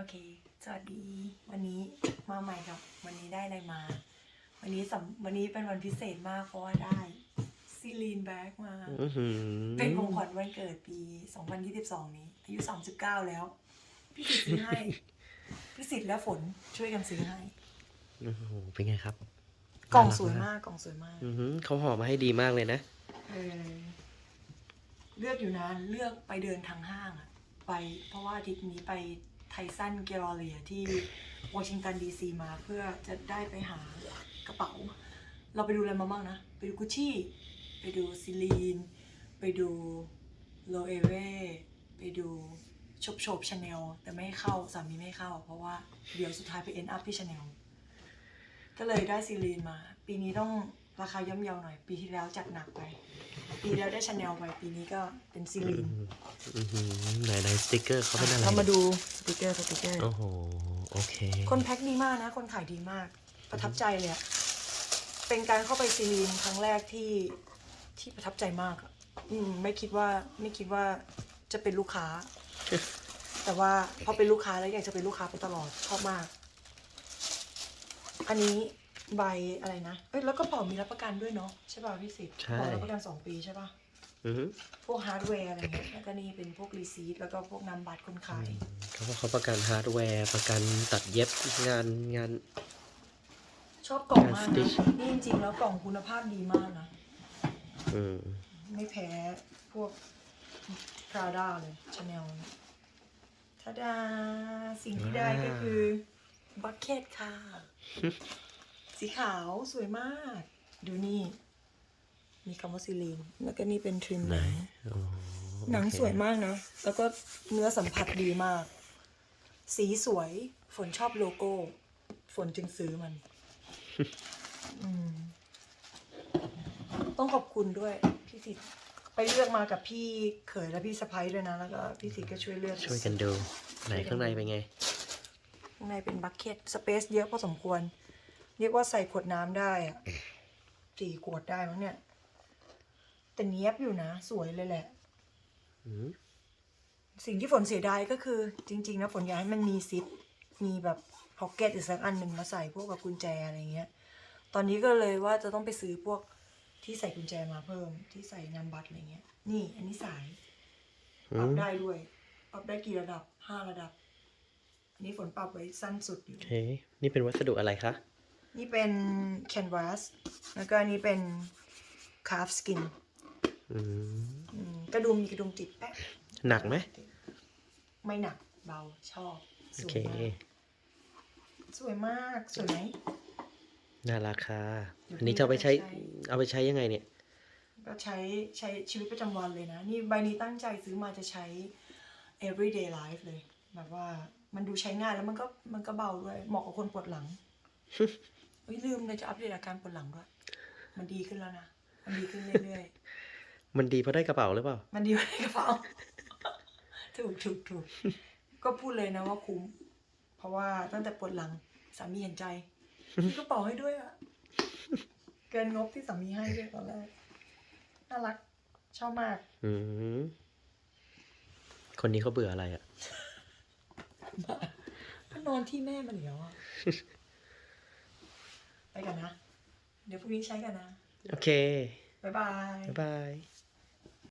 โอเค สวัสดี วันนี้มาใหม่ครับ วันนี้ได้อะไรมา วันนี้สำวันนี้เป็นวันพิเศษมากเพราะว่าได้ซีลีนแบ็กมาอื้อหือเป็นของขวัญวันเกิดปี 2022 นี้ อายุ 39 แล้ว พี่สิทธิ์ซื้อให้ พี่สิทธิ์และฝนช่วยกันซื้อให้ โอ้โห เป็นไงครับกล่องน่รัสวยมากกล่องสวยมาก อือหือเขาห่อมาให้ดีมากเลยนะ เออ เลือกอยู่นานเลือกไปเดินทางห้างอะไปเพราะว่าอาทิตย์นี้ไป ไทสันเกลเลียที่วอชิงตันดีซีมาเพื่อจะได้ไปหากระเป๋า เราไปดูอะไรมาบ้างนะ ไปดูกุชชี่ ไปดูซิลีน ไปดูโลเอเวไปดูชบโชบชาแนลแต่ไม่ให้เข้าสามีไม่ให้เข้า เพราะว่าเดี๋ยวสุดท้ายไปเอ็นอัพที่ชาแนลก็เลยได้ซิลีนมา ปีนี้ต้องราคาย่อมเยาหน่อย ปีที่แล้วจัดหนักไป ปีแล้วได้ชาแนลไปปีนี้ก็เป็นซิลีนอือหือไหนไหนสติกเกอร์เขาเป็นอะไรเรามาดูส ติกเกอร์สติกเกอร์โอ้โห โอเค คนแพ็คดีมากนะ คนขายดีมาก ประทับใจเลยอะเป็นการเข้าไปซีลีนครั้งแรกที่ที่ประทับใจมากอะอืมไม่คิดว่าไม่คิดว่าจะเป็นลูกค้า แต่ว่าพอเป็นลูกค้าแล้วอยากจะเป็นลูกค้าไปตลอดชอบมาก อันนี้ใบอะไรนะ เอ้ยแล้วก็เป๋ามีรับประกันด้วยเนาะใช่ป่ะพี่สิทธิ์ใช่ เป๋ารับประกันสองปีใช่ป่ะ อือหือพวกฮาร์ดแวร์อะไรเงี้ยแล้วก็นี่เป็นพวกรีซีทแล้วก็พวกนำบัตรคนขายเขาบอกเขาประกันฮาร์ดแวร์ ประกันตัดเย็บงานงาน ชอบกล่องมากงานนะ stitch นี่จริงๆแล้วกล่องคุณภาพดีมากนะอืมไม่แพ้พวก Prada เลยชาแนลทาดา สิ่งที่ได้ก็คือบัคเก็ตค่ะ สีขาวสวยมาก ดูนี่ มีคำว่าซิลีนแล้วก็นี่เป็นทริมหไหนนังโอ้หนังโอเคสวยมากนะ แล้วก็เนื้อสัมผัสดีมาก สีสวย ฝนชอบโลโก้ ฝนจึงซื้อมันอืมต้องขอบคุณด้วย พี่สิทธิ์ไปเลือกมากับพี่เขยและพี่สะพ้ยด้วยนะ แล้วก็พี่สิทธิ์ก็ช่วยเลือก ช่วยกันดู ไหนข้างในเป็นไง ข้างในเป็นบัคเก็ต สเปซเยอะพอสมควร เรียกว่าใส่ขวดน้ำได้อะสี่ขวดได้มั้งเนี่ย แต่เนี้ยบอยู่นะ สวยเลยแหละ อืมสิ่งที่ฝนเสียดายก็คือ จริง ๆ นะฝนอยากให้มันมีซิป มีแบบพ็อกเก็ตอีกสักอันหนึ่งมาใส่พวกแบบกุญแจอะไรเงี้ย ตอนนี้ก็เลยว่าจะต้องไปซื้อพวกที่ใส่กุญแจมาเพิ่ม ที่ใส่นำบัตรอะไรเงี้ย นี่ อันนี้สายอืปรับมได้ด้วยปรับได้กี่ระดับห้าระดับ อันนี้ฝนปรับไว้สั้นสุดอยู่โอเคนี่เป็นวัสดุอะไรคะ นี่เป็นแคนวาสแล้วก็อันนี้เป็นคาฟสกิน อืมกระดุมมีกระดุมติดแป๊ะหนักไหมไม่หนักเบาชอบสโอวยเคมากสวยมากสวยไหม น่ารักค่ะเดี๋ยวอันนี้จะเอาไปใช้พี่จะใช้ เอาไปใช้ยังไงเนี่ย ก็ใช้ใช้ชีวิตประจำวันเลยนะ นี่ใบนี้ตั้งใจซื้อมาจะใช้ everyday life เลย แบบว่ามันดูใช้ง่ายแล้วมันก็มันก็เบาด้วย เหมาะกับคนปวดหลัง เฮ้ยลืมเลยจะอัปเดตอาการปวดหลังด้วย มันดีขึ้นแล้วนะ มันดีขึ้นเรื่อย มันดีเพราะได้กระเป๋าหรือเปล่าๆมันดีกว่าในกระเป๋า ถูกถูกถูกก็พูดเลยนะว่าคุ้ม เพราะว่าตั้งแต่ปวดหลังสามีเห็นใจซื้อกระเป๋าให้ด้วยอะเกินงบที่สามีให้ด้วยตอนแรกน่ารัก ชอบมาก อืมคนนี้เขาเบื่ออะไรอะ ก็นอนที่แม่มันเดี๋ยวอะไปกันนะ เดี๋ยวพรุ่งนี้ใช้กันนะ โอเค บ๊ายบาย บ๊ายบาย